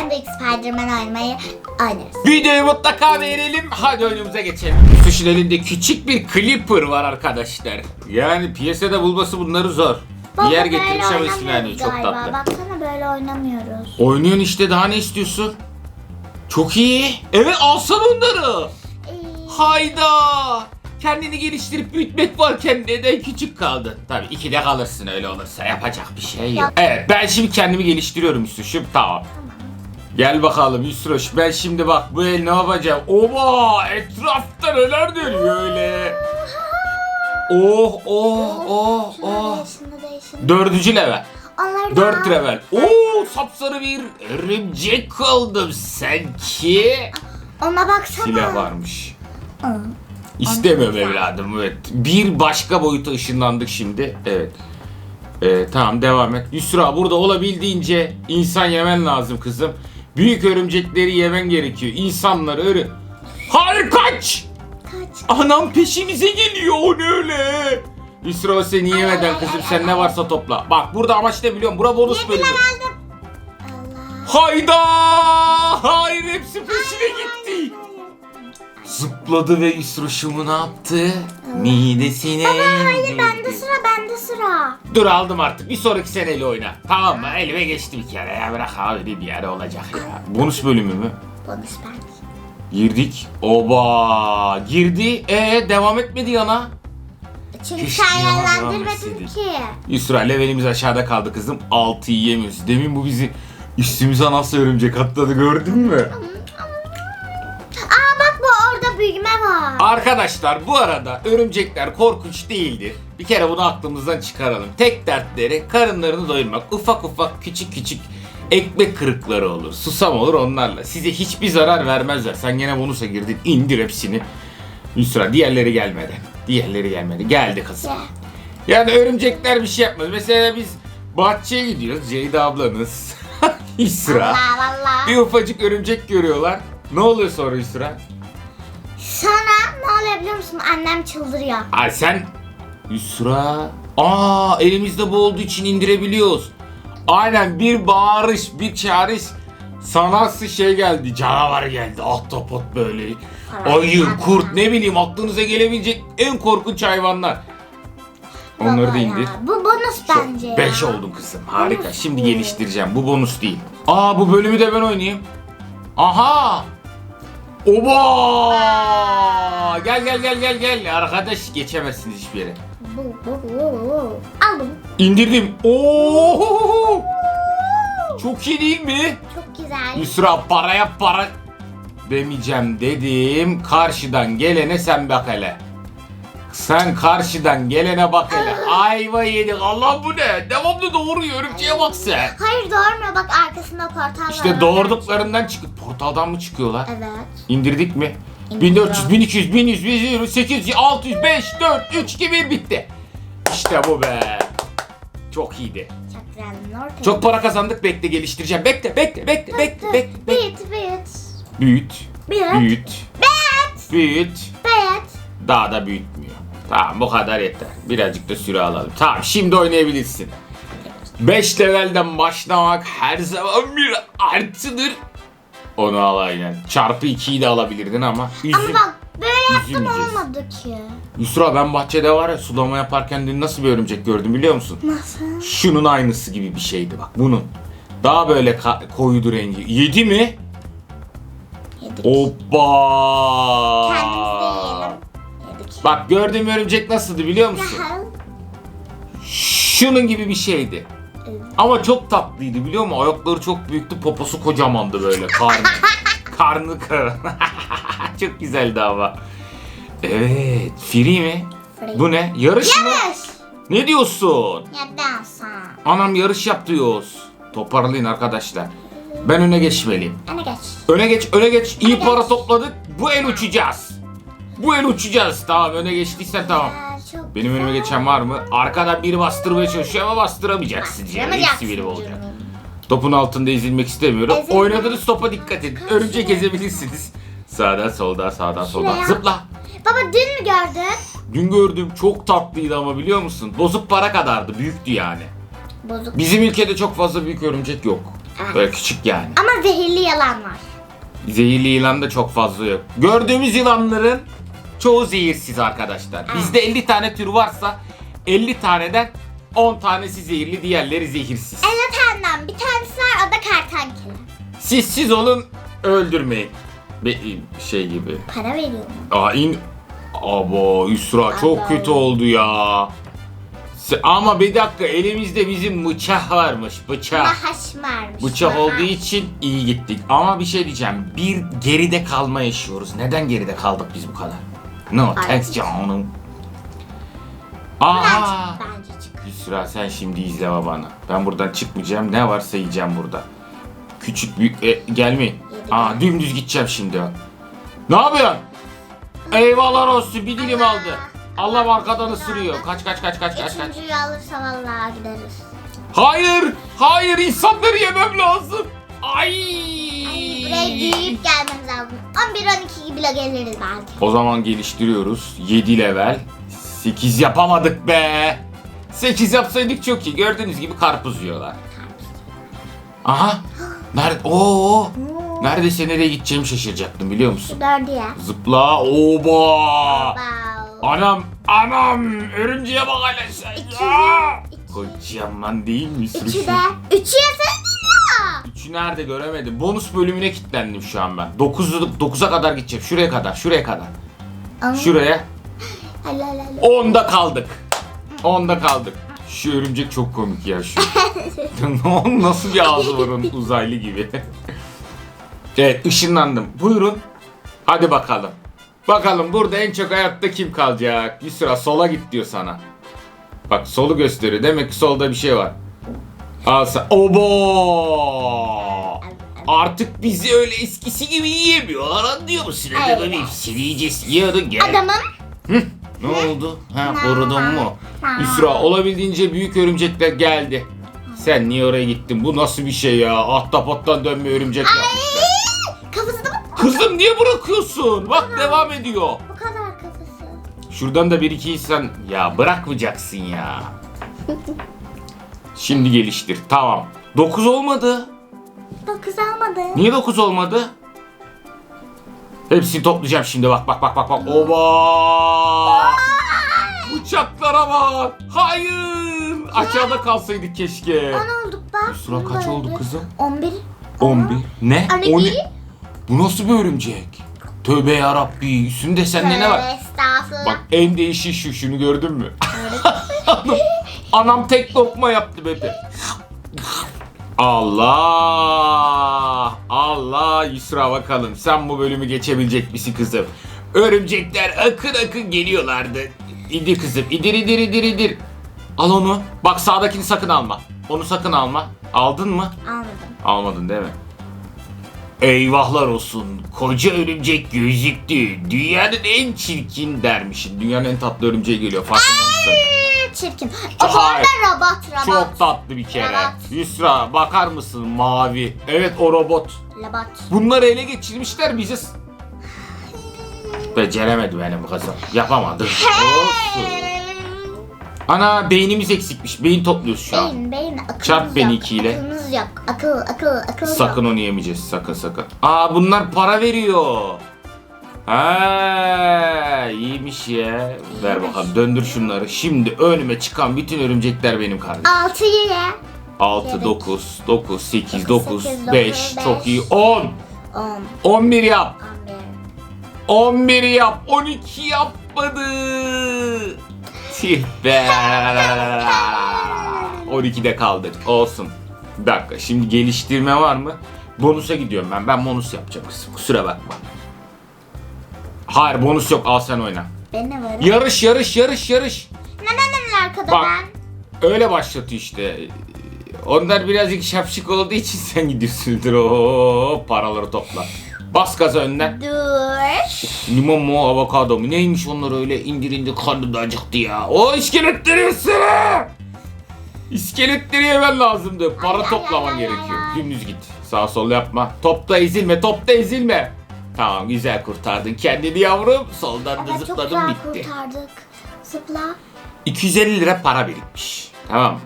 en büyük Spider-Man oynamayı oynarız. Videoyu mutlaka beğenelim. Hadi oyunumuza geçelim. Kuşun elinde küçük bir clipper var arkadaşlar. Yani piyasada bulması bunları zor. Bir yer böyle getirmiş ama ismini oynamıyoruz vermiyor. Çok galiba. tatlı. Baksana böyle oynamıyoruz. Oynuyorsun işte daha ne istiyorsun? Çok iyi. Evet alsana onları. Ee, Hayda. Kendini geliştirip büyütmek varken neden küçük kaldın? Tabii iki de kalırsın öyle olursa yapacak bir şey yok. Yok. Evet ben şimdi kendimi geliştiriyorum Yusuf'cum tamam. Gel bakalım Yusroş ben şimdi bak bu el ne yapacağım? Oba etrafta neler dönüyor öyle. Oh oh oh oh. Dördüncü level. Dört level. Oo sapsarı bir örümcek oldum sanki. Ona baksana. Silah varmış. İstemiyorum evladım evet. Bir başka boyuta ışınlandık şimdi. Evet. Ee, tamam devam et. Yusra burada olabildiğince insan yemen lazım kızım. Büyük örümcekleri yemen gerekiyor. İnsanları öyle... Hayır kaç! Kaç. Anam peşimize geliyor o ne öyle? Yusra seni yemeden kızım sen ne varsa topla. Bak burada amaç ne biliyorum? Bura bonus bölümü. Allah. Hayda! Hayır hepsi peşine gitti. Zıpladı ve Yusruş'umu ne yaptı? Midesine Hayır bende sıra bende sıra. Dur aldım artık. Bir sonraki seneyle oyna. Tamam mı? Elime geçti bir kere ya. Bırak abi bir yere olacak ya. Bonus bölümü mü? Bonus bende. Girdik. Oba! Girdi. Ee devam etmedi yana. Çünkü Keşke sen yönlendirmedin ki. Yusra levelimiz aşağıda kaldı kızım. 6 yiyemiyoruz. Demin bu bizi üstümüze nasıl örümcek atladı gördün mü? Aa bak bu orada büyüme var. Arkadaşlar bu arada örümcekler korkunç değildir. Bir kere bunu aklımızdan çıkaralım. Tek dertleri karınlarını doyurmak. Ufak ufak küçük küçük ekmek kırıkları olur. Susam olur onlarla. Size hiçbir zarar vermezler. Sen gene bonusa girdin. indir hepsini. Yusra diğerleri gelmeden. Diğerleri gelmedi. Geldi kızım. Ya. Yani örümcekler bir şey yapmaz. Mesela biz bahçeye gidiyoruz. Ceyda ablanız. Allah. Bir ufacık örümcek görüyorlar. Ne oluyor sonra Yusra? Sana ne oluyor biliyor musun? Annem çıldırıyor. Ay sen Yusra. Aa elimizde bu olduğu için indirebiliyoruz. Aynen bir bağırış, bir çağırış sanatsı şey geldi, canavar geldi, ahtapot böyle. Ayı, kurt ne bileyim aklınıza gelebilecek en korkunç hayvanlar. Onları Baba da ya, indir. Bu bonus bence ya. 5 oldun kızım. Harika. Bonus Şimdi bu. geliştireceğim. Bu bonus değil. Aa bu bölümü de ben oynayayım. Aha! Oba! Gel gel gel gel gel. Arkadaş geçemezsiniz hiçbir yere. Bu, bu, bu, bu. Al bunu. İndirdim. Oo! Çok iyi değil mi? Çok güzel. Yusra paraya para demeyeceğim dedim. Karşıdan gelene sen bak hele. Sen karşıdan gelene bak hele. Ayva yedik. Allah bu ne? Devamlı doğuruyor. Örümceğe bak sen. Hayır doğurmuyor bak arkasında portal var. İşte doğurduklarından çıkıp portaldan mı çıkıyorlar? Evet. İndirdik mi? İndirdim. 1400, 1200, 1100, 1100, 800, 600, 5, 4, 3, 2, 1 bitti. İşte bu be. Çok iyiydi. Çakranın ortaya. Çok para kazandık. Bekle geliştireceğim. Bekle, bekle, bekle, bekle, bekle. bekle. Bit, bit. Büyüt, Bit. büyüt, Bit. büyüt. Bit. Daha da büyütmüyor. Tamam bu kadar yeter. Birazcık da süre alalım. Tamam şimdi oynayabilirsin. 5 levelden başlamak her zaman bir artıdır. Onu al aynen. Çarpı 2'yi de alabilirdin ama. Üzüm. Ama bak böyle yaptım olmadı ki. Yusra ben bahçede var ya sulama yaparken dün nasıl bir örümcek gördüm biliyor musun? Nasıl? Şunun aynısı gibi bir şeydi bak bunun. Daha böyle ka- koyudu rengi. Yedi mi? Yedik. Hoppa! Kendimiz de yiyelim. Yedik. Bak gördüğüm örümcek nasıldı biliyor musun? Şunun gibi bir şeydi. Ama çok tatlıydı biliyor musun? Ayakları çok büyüktü, poposu kocamandı böyle karnı. karnı karın. çok güzeldi ama. Evet, free mi? Free. Bu ne? Yarış mı? Yarış. Ne diyorsun? Nedense. Anam yarış yap diyoruz. Toparlayın arkadaşlar. Ben öne geçmeliyim. Ana geç. Öne geç, öne geç. İyi Öne para geç. topladık. Bu el uçacağız. Bu el uçacağız. Tamam öne geçtiysen tamam. Benim önüme geçen var mı? Arkadan biri bastırmaya çalışıyor ama bastıramayacaksın. Yani. Hepsi benim olacak. Topun altında ezilmek istemiyorum. Ezilme. Oynadığınız topa dikkat edin. Örümcek ezebilirsiniz. Sağdan soldan sağdan soldan. Şuraya. Zıpla. Baba dün mü gördün? Dün gördüm çok tatlıydı ama biliyor musun? Bozuk para kadardı. Büyüktü yani. Bozuk. Bizim ülkede çok fazla büyük örümcek yok. Evet. Böyle küçük yani. Ama zehirli yalan var. Zehirli yılan da çok fazla yok. Gördüğümüz yılanların çoğu zehirsiz arkadaşlar. Bizde 50 tane tür varsa 50 taneden 10 tanesi zehirli, diğerleri zehirsiz. Evet annem bir tanesi var o da kertenkele. Siz siz olun öldürmeyin. Be- şey gibi. Para veriyor mu? Aa in Abo Yusra çok Abo. kötü oldu ya. Ama bir dakika elimizde bizim bıçak varmış bıçak. Mahaş varmış. Bıçak mahaş. olduğu için iyi gittik. Ama bir şey diyeceğim. Bir geride kalma yaşıyoruz. Neden geride kaldık biz bu kadar? No Ay. thanks canım. Aha. Bence, bence çık. Yusra sen şimdi izle babanı. Ben buradan çıkmayacağım. Ne varsa yiyeceğim burada. Küçük büyük e, gelmeyin. Aa dümdüz gideceğim şimdi. Ne yapıyorsun? Eyvallah olsun bir dilim aldı. Allah arkadan ısırıyor. Kaç kaç kaç kaç kaç kaç. Üçüncüyü alırsa vallahi gideriz. Hayır! Hayır insanları yemem lazım. Ay! Buraya gelmemiz lazım. 11-12 gibi geliriz belki. O zaman geliştiriyoruz. 7 level. 8 yapamadık be. 8 yapsaydık çok iyi. Gördüğünüz gibi karpuz yiyorlar. Aha. Nerede? Oo. Neredeyse nereye gideceğimi şaşıracaktım biliyor musun? Dördü ya. Zıpla. Oba. Wow. Anam. Anam. Örümceğe bak hele sen. İki. Aa! Kocaman değil mi? Üçü de. Üçü yasın. 3'ü nerede göremedim. Bonus bölümüne kilitlendim şu an ben. 9'a 9'a kadar gideceğim. Şuraya kadar, şuraya kadar. Ama... Şuraya. 10'da kaldık. 10'da kaldık. Şu örümcek çok komik ya şu. Nasıl bir ağzı var onun uzaylı gibi. evet ışınlandım. Buyurun. Hadi bakalım. Bakalım burada en çok hayatta kim kalacak? Bir Yusra sola git diyor sana. Bak solu gösteriyor. Demek ki solda bir şey var. Al sen. Artık bizi öyle eskisi gibi yiyemiyorlar anlıyor musun? Hadi Evet. böyle hepsini yiyeceğiz. Gel. Adamın Ne oldu? Ha korudun mu? Ha. İsra olabildiğince büyük örümcekler geldi. Sen niye oraya gittin? Bu nasıl bir şey ya? Ahtapottan dönme örümcek yapmışlar. kafasına bak. Kızım niye bırakıyorsun? Bak devam ediyor. Bu kadar kafası. Şuradan da bir iki insan... Ya bırakmayacaksın ya. Şimdi geliştir. Tamam. 9 olmadı. Dokuz almadı. Niye 9 olmadı? Hepsini toplayacağım şimdi bak bak bak bak bak. Oba! Bıçaklara bak. Hayır. Aşağıda kalsaydık keşke. On olduk bak. Yusra kaç oldu kızım? On bir. 11. Ne? Anne, 10. iyi. Bu nasıl bir örümcek? Tövbe yarabbi. Üstünde sende ne var? Estağfurullah. Bak en değişik şu. Şunu gördün mü? anam, tek lokma yaptı bebe. Allah! Allah Yusra bakalım. Sen bu bölümü geçebilecek misin kızım? Örümcekler akın akın geliyorlardı. İdir kızım. İdir idir idir idir. Al onu. Bak sağdakini sakın alma. Onu sakın alma. Aldın mı? Almadım. Almadın değil mi? Eyvahlar olsun. Koca örümcek gözüktü. Dünyanın en çirkin dermişim. Dünyanın en tatlı örümceği geliyor. Farkında mısın? Çirkin. O zaman Hayır. da robot robot. Çok tatlı bir kere. Yusra bakar mısın mavi? Evet o robot. Robot. Bunları ele geçirmişler bize. s- Beceremedi benim kızım. Yapamadı. Olsun. Ana beynimiz eksikmiş. Beyin topluyoruz şu an. Beyin beyin akılımız Çarp beni yok. ikiyle. Akılımız yok. Akıl akıl akıl Sakın onu yemeyeceğiz. Sakın sakın. Aa bunlar para veriyor. Ha iyiymiş ya. Ver bakalım döndür şunları. Şimdi önüme çıkan bütün örümcekler benim kardeşim. Altıyı ye. 6, Evet. 9, 9, 8, 9, sekiz, 5. dokuz, Çok beş. iyi. 10. On. 11 yap. On bir. 11 yap. 12 yapmadı. Tüh be. 12'de kaldık. Olsun. Bir dakika. Şimdi geliştirme var mı? Bonusa gidiyorum ben. Ben bonus yapacağım kızım. Kusura bakma. Hayır bonus yok. Al sen oyna. Ben ne varım? Yarış yarış yarış yarış. Neden en arkada Bak. ben? Öyle başlatıyor işte. Onlar birazcık şapşık olduğu için sen gidiyorsundur. Oo, paraları topla. Bas gaza önden. Dur. Limon mu avokado mu neymiş onlar öyle indir indir karnım da acıktı ya. O iskeletleri ısırı. İskeletleri yemen lazımdı. Para Ay, ay, toplaman ay, ay, gerekiyor. ay. Dümdüz git. Sağ sol yapma. Topta ezilme topta ezilme. Tamam güzel kurtardın kendini yavrum. Soldan da Evet çok zıpladım güzel bitti. kurtardık. Zıpla. 250 lira para birikmiş. Tamam mı?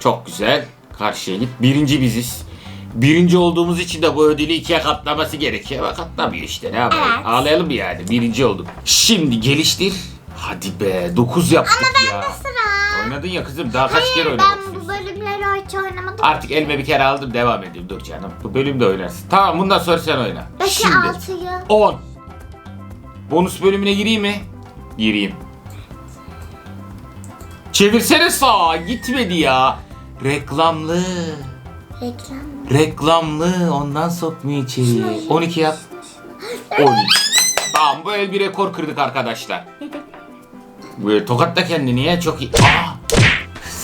Çok güzel. Karşıya git. Birinci biziz. Birinci olduğumuz için de bu ödülü ikiye katlaması gerekiyor. Ama katlamıyor işte ne yapalım. Evet. Ağlayalım yani. Birinci olduk. Şimdi geliştir. Hadi be 9 yaptık ya. Sıra. Oynadın ya kızım daha kaç kere Hayır oynamak ben bu istiyorsun? Hiç oynamadım. Artık elime bir kere aldım devam edeyim dur canım. Bu bölümde oynarsın. Tamam bundan sonra sen oyna. 5'i Şimdi 6'yı. 10. Bonus bölümüne gireyim mi? Gireyim. Çevirsene sağa gitmedi ya. Reklamlı. Reklam. Reklamlı ondan sokmuyor içeriye. 12 yap. 12. Tamam bu el bir rekor kırdık arkadaşlar. Böyle tokatla kendini ya çok iyi. Aa!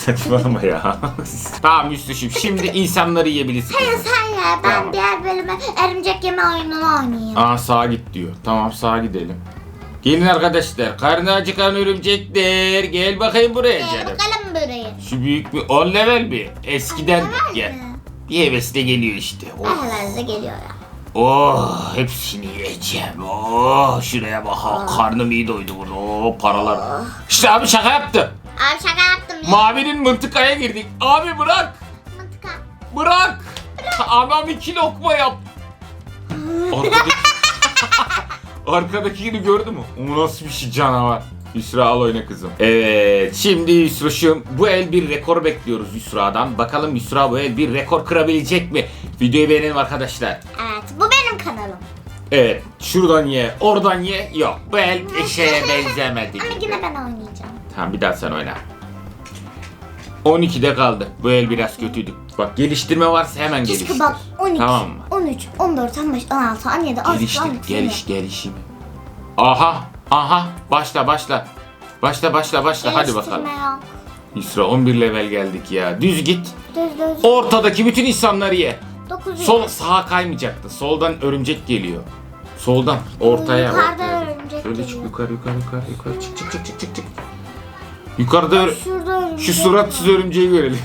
Saçmalama ya. tamam Müslüşüm şimdi insanları yiyebilirsin. Hayır sen ya ben Tamam. diğer bölüme örümcek yeme oyununu oynayayım. Aa sağa git diyor. Tamam sağa gidelim. Gelin arkadaşlar. Karnı acıkan örümcekler. Gel bakayım buraya Gel canım. bakalım burayı. Şu büyük bir 10 level mi? Eskiden level gel. mi? Bir hevesle geliyor işte. Oh. Herhalde geliyor ya. oh hepsini yiyeceğim. Oh şuraya bak. Oh, karnım iyi doydu bunu. Oh paralar. İşte abi şaka yaptım. Abi şaka. Mavinin mıntıkaya girdik. Abi bırak. Mıntıka. Bırak. Anam iki lokma yap. Arkadaki... Arkadakini gördü mü? O nasıl bir şey canavar. Yusra al oyna kızım. Evet şimdi Yusra'şım bu el bir rekor bekliyoruz Yusra'dan. Bakalım Yusra bu el bir rekor kırabilecek mi? Videoyu beğenelim arkadaşlar. Evet bu benim kanalım. Evet şuradan ye oradan ye. Yok bu el eşeğe benzemedi. Ama yine ben oynayacağım. Tamam bir daha sen oyna. 12'de kaldı. Bu el biraz kötüydü. Bak geliştirme varsa hemen geliştir. Keşke bak 12, Tamam mı? 13, 14, 15, 16, 17, 18, Geliştir, 19, geliş, gelişim. Aha, aha, başla, başla. Başla, başla, başla. Hadi bakalım. Yok. Yusra 11 level geldik ya. Düz git. Düz düz. Ortadaki bütün insanları ye. 9 Sol sağa kaymayacaktın. Soldan örümcek geliyor. Soldan ortaya. Yukarıda ortaya. örümcek Şöyle çık geliyor. yukarı yukarı yukarı yukarı çık çık çık çık çık. Yukarıda ör- şu suratsız örümceği görelim.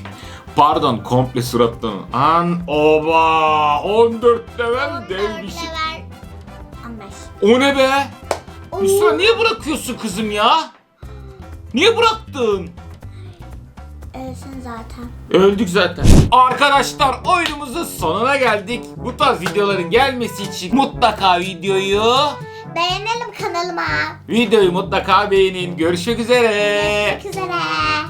Pardon komple surattan. An oba 14 level dev bir şey. Level 15. O ne be? Oo. Yusra niye bırakıyorsun kızım ya? Niye bıraktın? Ölsün zaten. Öldük zaten. Arkadaşlar oyunumuzun sonuna geldik. Bu tarz videoların gelmesi için mutlaka videoyu Beğenelim kanalıma. videoyu mutlaka beğenin. Görüşmek üzere. Görüşmek üzere.